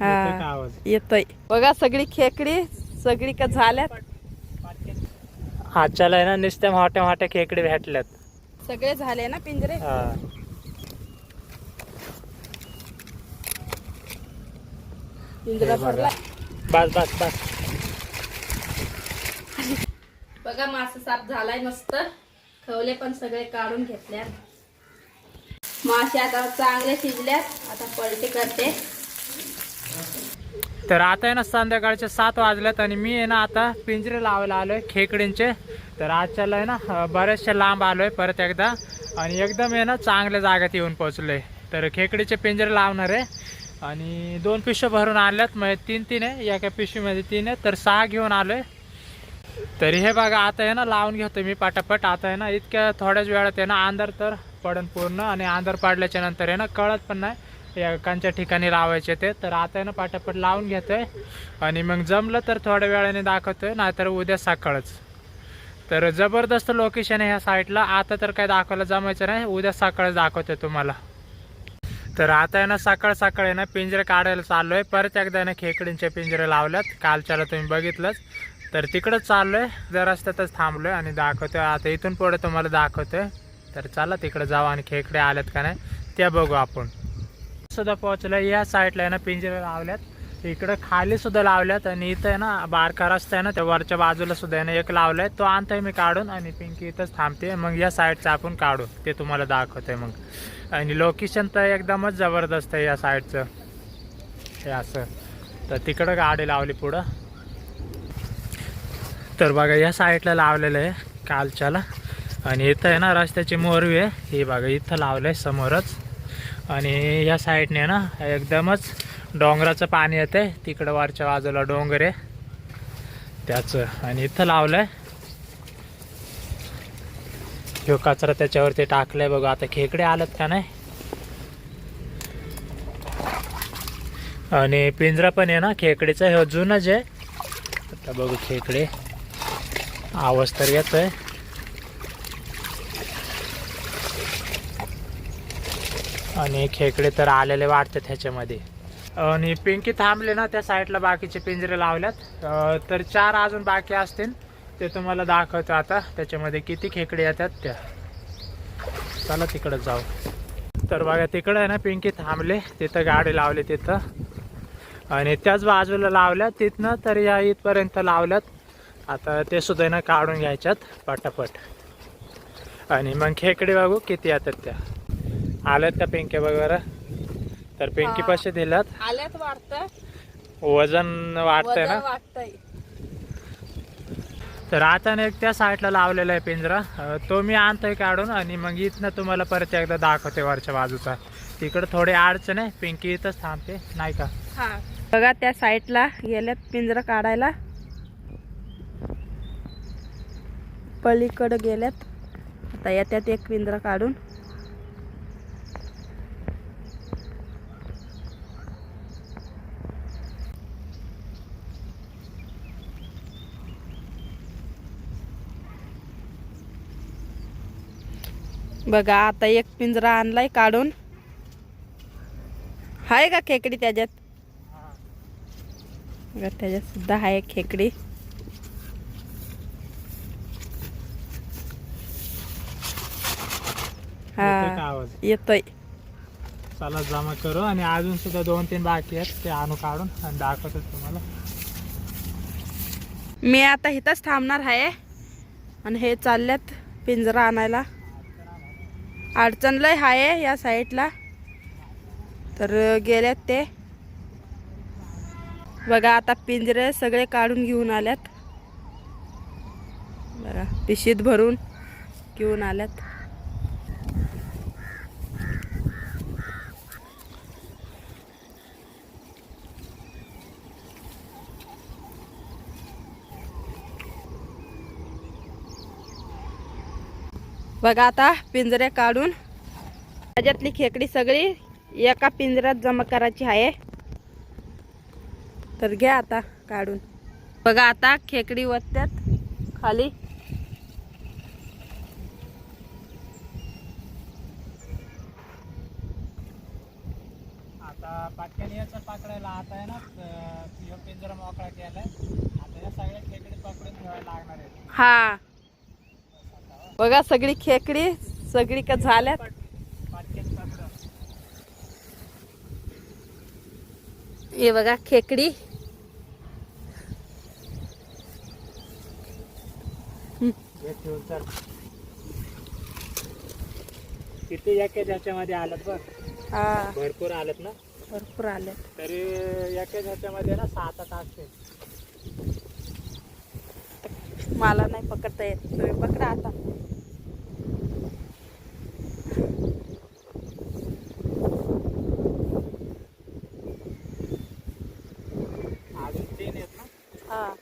हा येतोय बघा सगळी खेकडी सगळी का झाल्यात? आजच्याला ना नुसत्या मोठ्या मोठ्या खेकडे भेटल्यात. सगळे झाले ना पिंजरे? हा. पिंजरा बघा. भरला बस बस बस. बघा मासा साफ झालाय मस्त. खवले पण सगळे काढून घेतल्यात. मासे आता चांगले शिजल्यात. आता पलटी करते. तर आता आहे ना संध्याकाळचे सात वाजलेत आणि मी आहे ना आता पिंजरे लावायला आलोय खेकडींचे तर आजच्याला आहे ना बरेचसे लांब आलोय परत एकदा. आणि एकदम आहे ना चांगल्या जागेत येऊन पोचलोय तर खेकडीचे पिंजरे लावणार आहे. आणि दोन पिशव्या भरून आणल्यात. म्हणजे तीन तीन आहे. एका पिशवीमध्ये तीन आहे तर सहा घेऊन आलोय. तरी हे बघा आता आहे ना लावून घेतो मी पटापट. आता आहे ना इतक्या थोड्याच वेळात आहे ना आंधार तर पडन पूर्ण. आणि अंधार पाडल्याच्या नंतर आहे ना कळत पण नाही. एकांच्या ठिकाणी लावायचे ते. तर आता आहे ना पटापट लावून घेतोय. आणि मग जमलं तर थोड्या वेळाने दाखवतोय नाहीतर उद्या सकाळच. तर जबरदस्त लोकेशन आहे ह्या साईडला आता तर काय दाखवायला जमायचं नाही. उद्या सकाळच दाखवतोय तुम्हाला. तर आता आहे ना सकाळ सकाळ आहे ना पिंजरे काढायला चाललोय. परत एकदा ना खेकडींचे पिंजरे लावल्यात. कालच्याला तुम्ही बघितलंच. तर तिकडंच चाललोय. जर रस्त्यातच थांबलोय आणि दाखवतोय. आता इथून पुढे तुम्हाला दाखवतोय. तर चला तिकडे जाऊ आणि खेकडे आल्यात का नाही त्या बघू आपण. सुद्धा पोहोचलं या साईडला आहे ना पिंजरे लावल्यात. इकडं खाली सुद्धा लावल्यात आणि इथं आहे ना बारका रस्ता आहे ना त्या वरच्या बाजूला सुद्धा आहे ना एक लावलाय. तो आणतोय मी काढून आणि पिंकी इथंच थांबते. मग या साईडचं आपण काढू. ते तुम्हाला दाखवतोय मग. आणि लोकेशन तर एकदमच जबरदस्त आहे या साईडचं हे असं. तर तिकडं गाडी लावली पुढं. तर बघा या साईडला लावलेलं आहे कालच्याला. आणि इथं आहे ना रस्त्याची मोरवी आहे. हे बघा इथं लावलं आहे समोरच. आणि या साईडने ना एकदमच डोंगराचं पाणी येतं आहे तिकडं वरच्या बाजूला डोंगर आहे. त्याचं. आणि इथं लावलं आहे ह्यो कचरा त्याच्यावरती टाकलाय बघा. आता खेकडे आलेत का नाही? आणि पिंजरा पण आहे ना खेकडीचा. हे जुनच आहे. आता बघू खेकडे. आवाज तर येतोय. आणि खेकडे तर आलेले वाटतात ह्याच्यामध्ये. आणि पिंकी थांबले ना त्या साईडला बाकीचे पिंजरे लावल्यात. तर चार अजून बाकी असतील ते तुम्हाला दाखवतो आता. त्याच्यामध्ये किती खेकडे येतात त्या. चला तिकडं जाऊ. तर बघा तिकडं आहे ना पिंकी थांबले. तिथं गाडी लावली तिथं. आणि त्याच बाजूला लावल्यात. तिथनं तर या इथपर्यंत लावल्यात. आता ते सुद्धा आहे ना काढून घ्यायच्यात पटापट. आणि मग खेकडे बघू किती येतात त्या. आल्यात त्या पिंके वगैरे? तर पिंकी. पैसे दिल्यात. आल्यात वाटतं. वजन वाटतंय ना? वाटतंय तर आता ना एक त्या साईडला लावलेला आहे पिंजरा. तो मी आणतोय काढून आणि मग इथनं तुम्हाला परत एकदा दाखवते वरच्या बाजूचा. तिकडं थोडी अडचण आहे. पिंकी इथंच थांबते. नाही का? हा. बघा त्या साईडला गेल्यात पिंजरा काढायला. पलीकडं गेल्यात आता येत्यात एक पिंजरा काढून. बघा आता एक पिंजरा आणलाय काढून. हाय का खेकडी त्याच्यात? बघा त्याच्यात सुद्धा आहे खेकडी. हा येतोय चला जमा करू. आणि अजून सुद्धा दोन तीन बाकी आहेत ते आणू काढून आणि दाखवतो तुम्हाला. मी आता इथंच थांबणार आहे आणि हे चालल्यात पिंजरा आणायला. अडचण लय आहे या साईडला. तर गेल्यात ते. बघा आता पिंजरे सगळे काढून घेऊन आल्यात. बघा पिशीत भरून घेऊन आल्यात. बघा आता पिंजरे काढून. त्याच्यातली खेकडी सगळी एका पिंजऱ्यात जमा करायची आहे. तर घ्या आता काढून. बघा आता खेकडी वत्यात खाली. आता आता पाटक्याने याचं पकडायला आता आहे ना पिंजरा मोकळा केलाय. आता या सगळ्या खेकडे पकडून ठेवायला लागणार आहे हा. बघा सगळी खेकडी सगळी का झाल्यात? हे बघा खेकडी. किती एकेच ह्याच्यामध्ये आलं बघ. हा. भरपूर आलेत ना? भरपूर आल्यात. तरी एकेच ह्याच्यामध्ये ना सात आठ असते मला नाही पकडता येत. तुम्ही पकडा आता. हा.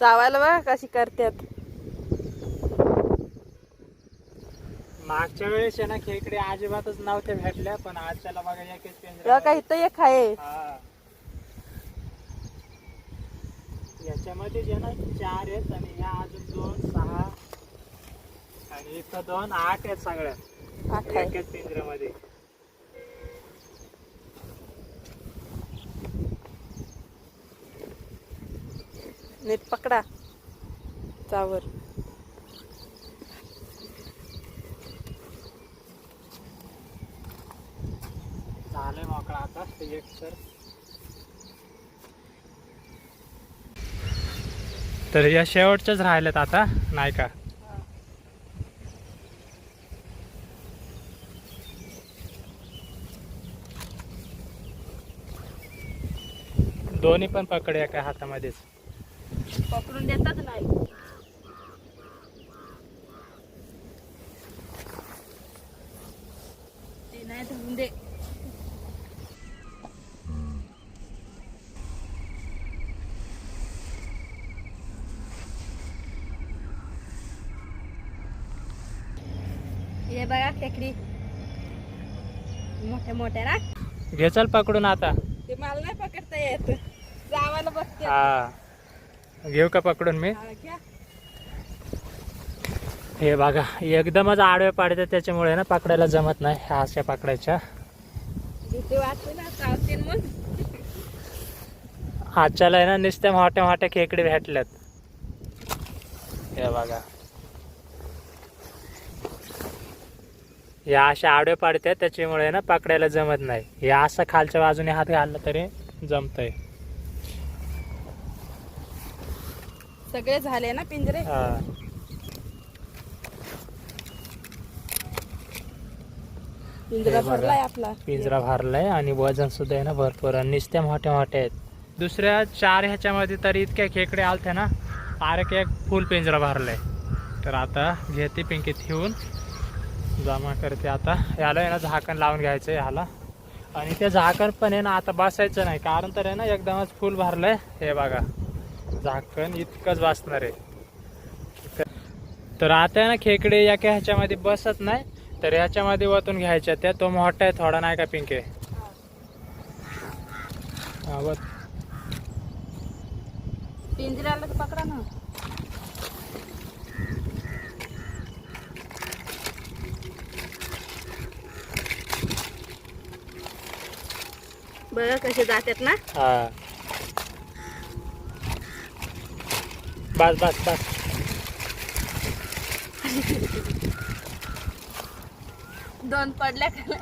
चावायला बघा कशी करतात मागच्या वेळेस आहे ना खेकडे अजिबातच नव्हत्या भेटल्या पण आजच्याला बघा एकेच पिंजरा बघा इथं एक आहे हा. याच्यामध्ये जे ना चार आहेत आणि ह्या अजून दोन सहा आणि इथं दोन आठ आहेत सगळ्या. आठ आहे एकाच पिंजऱ्यामध्ये. नीट पकडा. चावर. झालंय मोकळा आता. एक सर तर या शेवटच्याच राहिल्यात आता नाही का दोन्ही पण पकडे एका हातामध्येच. पकडून देतात नाही ते नाही धरून दे. बघा खेकडी ना पकडून आता. ते मला नाही पकडता येत. जावायला बघते हा. घेऊ का पकडून मी? हा, घ्या. हे बघा एकदमच आडवे पाडते त्याच्यामुळे ना पकडायला जमत नाही ह्या अशा पकडायच्या. भीती वाटते ना चावतील मग. आजच्याला आहे ना नुसत्या मोठ्या मोठ्या खेकडे भेटल्यात. हे बघा. या अशा आडवे पाडतात त्याच्यामुळे ना पकडायला जमत नाही. हे असं खालच्या बाजूने हात घालला तरी जमतंय. सगळे झाले ना पिंजरे? हा. पिंजरा हे बघा. भरलाय आपला. पिंजरा भरलाय आणि वजन सुद्धा आहे ना भरपूर आणि नुसत्या मोठ्या मोठ्या आहेत. दुसऱ्या चार ह्याच्यामध्ये तर इतक्या खेकडे आलते ना आरक एक फुल पिंजरा भरलाय. तर आता घेते पिंकीत ठेवून जमा करते आता. याला आहे ना झाकण लावून घ्यायचं आहे ह्याला. आणि ते झाकण पण आहे ना आता बसायचं नाही. कारण तर आहे ना एकदमच फुल भरलंय. हे बघा. झाकण इतकंच बसणार आहे. तर आता आहे ना खेकडे या काय ह्याच्यामध्ये बसत नाही. तर ह्याच्यामध्ये वतून घ्यायच्या त्या. तो मोठा आहे थोडा नाही का पिंके? हा पिंजऱ्याला पकडा ना. बघा कसे जातात ना. हा. बस बस बस. दोन पडल्या का?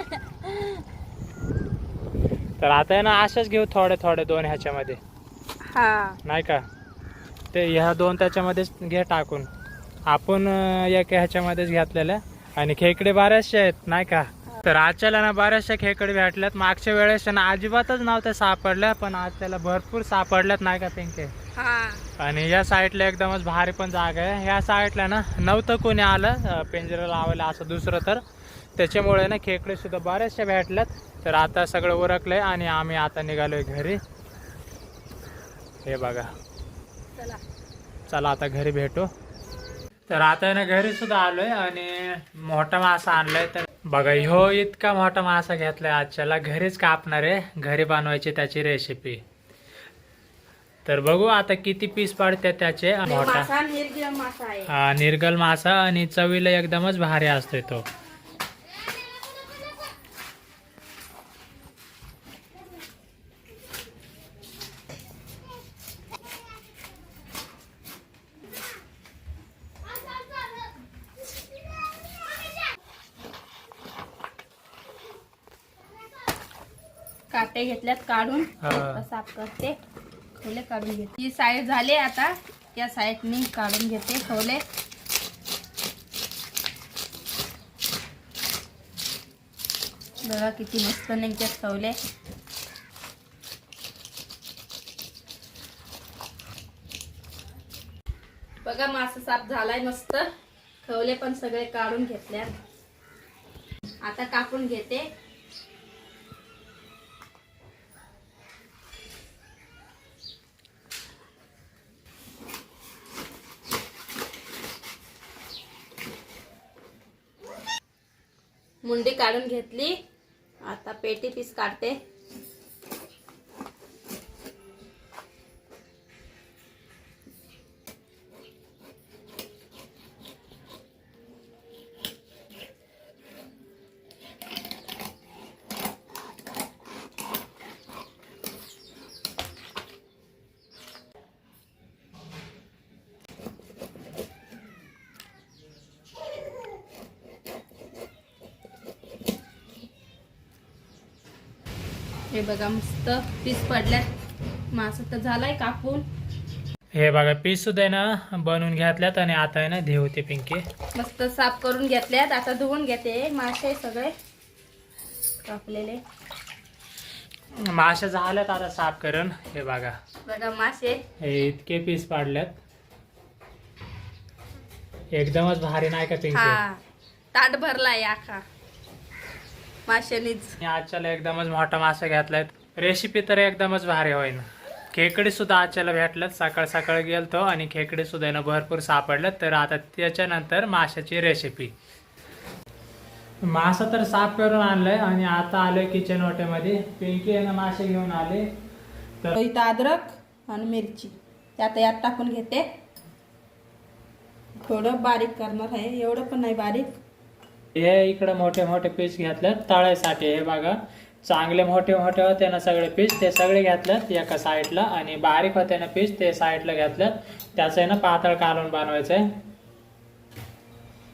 तर आता आहे ना असेच घेऊ थोडे थोडे दोन ह्याच्यामध्ये. हा. नाही का? ते ह्या दोन त्याच्यामध्येच घे टाकून. आपण अं, एका ह्याच्यामध्येच घेतलेल्या. आणि खेकडे बऱ्याचशे आहेत नाही का? तर आजच्याला ना बऱ्याचशा खेकडे भेटल्यात. मागच्या वेळेस ना अजिबातच नव्हत्या सापडल्या पण आजच्याला भरपूर सापडल्यात नाही का पिंके? आणि या साईडला एकदमच भारी पण जागा आहे. ह्या साईडला ना नव्हतं कोणी आलं पिंजरा लावायला असं दुसरं तर. त्याच्यामुळे ना खेकडे सुद्धा बऱ्याचशा भेटल्यात. तर आता सगळं उरकलंय आणि आम्ही आता निघालोय घरी. हे बघा. चला. चला आता घरी भेटू. तर आता ना घरी सुद्धा आलोय आणि मोठा मासा आणलाय तर बघा ह्यो इतका मोठा मासा घेतलाय आजच्याला. घरीच कापणार आहे. घरी बनवायची त्याची रेसिपी तर बघू आता किती पीस पडतात त्याचे. मोठा हा निर्गल मासा आणि चवीला एकदमच भारी असतोय तो. काटे घेतल्यात काढून. हा. साफ करते. खवले काढून घेते. ही साईड झाली आता. या साईडनी काढून घेते. खवले बघा किती मस्त निघतात खवले बघा मासा साफ झालाय मस्त. खवले पण सगळे काढून घेतल्यात. आता कापून घेते. मुंडी काढून घेतली. आता पेटी पीस काढते. हे बघा मस्त पीस पडल्यात मासा तर झालाय कापून. हे बघा पीस सुद्धा आहे ना बनवून घेतल्यात आणि आता आहे ना देवते पिंकी. मस्त साफ करून घेतल्यात. आता धुवून घेते मासे सगळे. कापलेले. मासे झाल्यात आता साफ करून. हे बघा. बघा मासे. हे इतके पीस पाडल्यात. एकदमच भारी नाही का पिंकी? हा ताट भरलाय आखा माशानीच. आजच्याला एकदमच मोठा मासा घेतलाय. रेसिपी तर एकदमच भारी होईन. खेकडे सुद्धा आजच्याला भेटल्यात. सकाळ सकाळ गेलतो आणि खेकडे सुद्धा आहे ना भरपूर सापडल्यात. तर आता त्याच्यानंतर माशाची रेसिपी मासा तर साफ करून आणलाय आणि आता आलोय किचन वाट्यामध्ये पिंकी आहे ना मासे घेऊन आले. तर इथं अद्रक आणि मिरची. आता यात टाकून घेते. थोडं बारीक करणार आहे. एवढं पण नाही बारीक. हे इकडे मोठे मोठे पीस घेतल्यात तळायसाठी. हे बघा चांगले मोठे मोठे होते ना सगळे पीस ते सगळे घेतल्यात एका साईडला आणि बारीक होते ना पीस ते साईडला घेतल्यात त्याचं आहे ना पातळ कालवण बनवायचंय.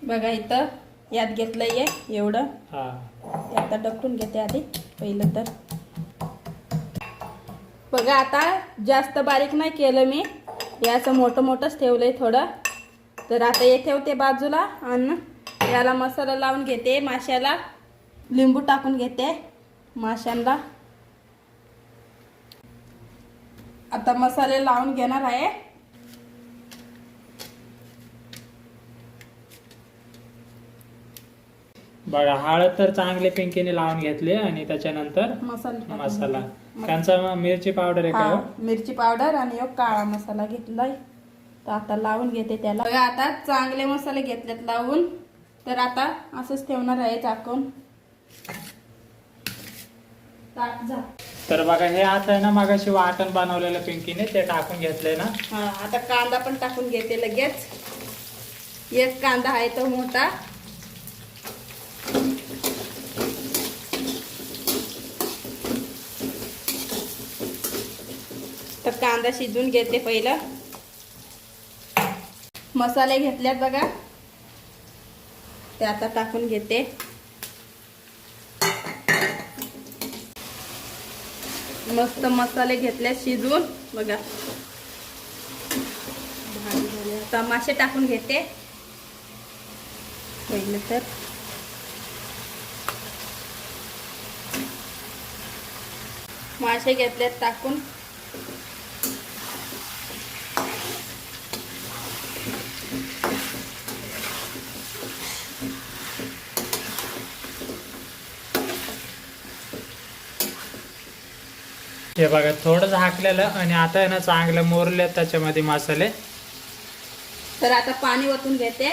बघा इथं यात घेतलंय एवढं. हा. आता डकून घेते आधी पहिलं तर. बघा आता जास्त बारीक नाही केलं मी. याचं मोठं मोठंच ठेवलंय थोडं. तर आता हे ठेवते बाजूला आणि याला मसाला लावून घेते माशाला. लिंबू टाकून घेते माशांना. आता मसाले लावून घेणार आहे. बघा हळद तर चांगले पिंकीने लावून घेतली आणि त्याच्यानंतर मसाला मसाला. त्यांचा मिरची पावडर आहे का हा? मिरची पावडर आणि एक काळा मसाला घेतलाय. तर आता लावून घेते त्याला. बघा आता चांगले मसाले घेतलेत लावून. तर आता असंच ठेवणार आहे झाकून तर बघा हे आता आहे ना मगाशी वाटण बनवलेलं पिंकीने ते टाकून घेतलंय ना. हा आता कांदा पण टाकून घेते लगेच. एक कांदा आहे तो मोठा. तर कांदा शिजून घेते पहिलं. मसाले घेतल्यात बघा. ते आता टाकून घेते. मस्त मसाले घेतले शिजवून. बघा. आता मासे टाकून घेते. पहिलं तर. मासे घेतले टाकून. हे बघा थोडं झाकलेलं आणि आता आहे ना चांगलं मोरले त्याच्यामध्ये मसाले. तर आता पाणी ओतून घेते.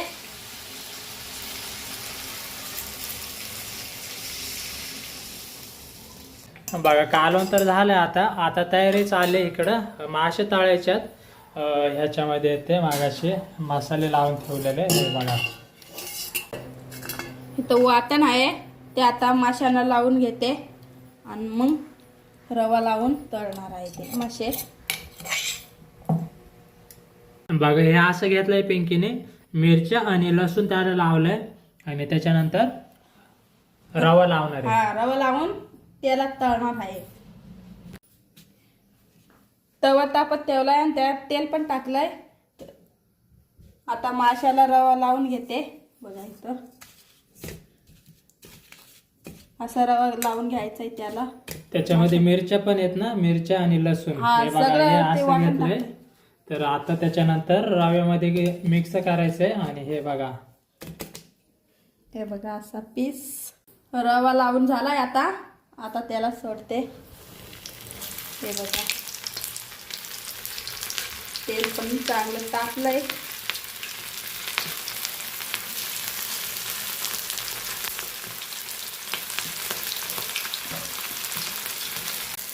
बघा कालवण तर झालं आता. आता तयारी चालली इकडं मासे तळायच्यात. ह्याच्यामध्ये ते मागाशी मसाले लावून ठेवलेले हे बघा. इथं वाटण आहे ते आता माशांना लावून घेते. आणि मग रवा लावून तळणार आहे ते. मासे. बघा हे असं घेतलंय पिंकीने. मिरच्या आणि लसूण त्याला लावलंय. आणि त्याच्यानंतर रवा लावणार हा रवा लावून त्याला तळणार आहे. तवा तापत ठेवलाय आणि त्यात तेल पण टाकलंय. आता माशाला रवा लावून घेते. बघा इथं. असा रवा लावून घ्यायचा आहे त्याला. त्याच्यामध्ये मिरच्या पण आहेत ना मिरच्या आणि लसूण. हा, हे बघा सगळं हे ते असं घेतलंय. तर आता त्याच्यानंतर रव्यामध्ये मिक्स करायचंय आणि हे बघा. हे बघा असा पीस. रवा लावून झालाय आता. आता त्याला सोडते. हे बघा. तेल पण चांगलं टाकलंय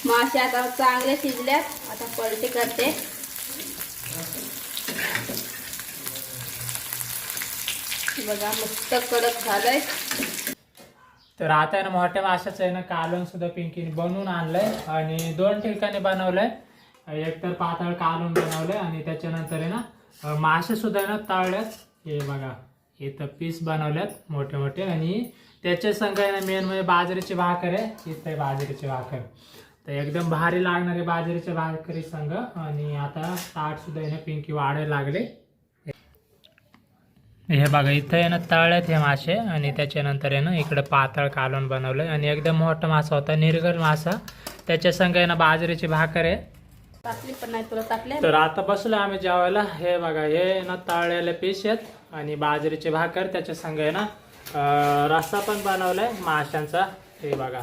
मासे आता चांगले शिजल्यात. आता पलटी करते. बघा मस्त कडक झालंय. तर आता आहे ना मोठ्या माशाचं आहे ना कालवण सुद्धा पिंकीने बनवून आणलंय आणि दोन ठिकाणी बनवलंय. एक तर पातळ कालवण बनवलंय आणि त्याच्यानंतर आहे ना मासे सुद्धा ना तळल्यात. हे बघा इथं पीस बनवल्यात मोठे मोठे आणि त्याच्या संग आहे ना मेन म्हणजे बाजरीची भाकर आहे. इथं बाजरीची भाकर. तर एकदम भारी लागणारे बाजरीच्या भाकरी संग. आणि आता ताट सुद्धा आहे ना पिंकी वाढायला लागले. हे बघा इथं आहे ना तळ्यात हे मासे. आणि त्याच्यानंतर आहे ना इकडे पातळ कालवण बनवलंय. आणि एकदम मोठा मासा होता निर्गल मासा. त्याच्या संग आहे ना बाजरीची भाकर आहे. टाकली पण नाही तुला टाकले तर आता बसलो आम्ही जेवायला. हे बघा हे ना तळलेले पीस आहेत. आणि बाजरीची भाकर त्याच्या संग आहे ना रस्सा पण बनवलाय माशांचा. हे बघा.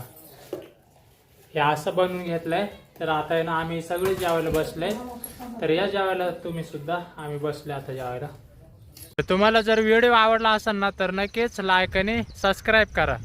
हे असं बनवून घेतलंय. तर आता आहे ना आम्ही सगळे जेवायला बसले. तर या जेवायला तुम्ही सुद्धा आम्ही बसले आता जेवायला. तुम्हाला जर व्हिडिओ आवडला असेल ना तर नक्कीच लाईक आणि सबस्क्राईब करा.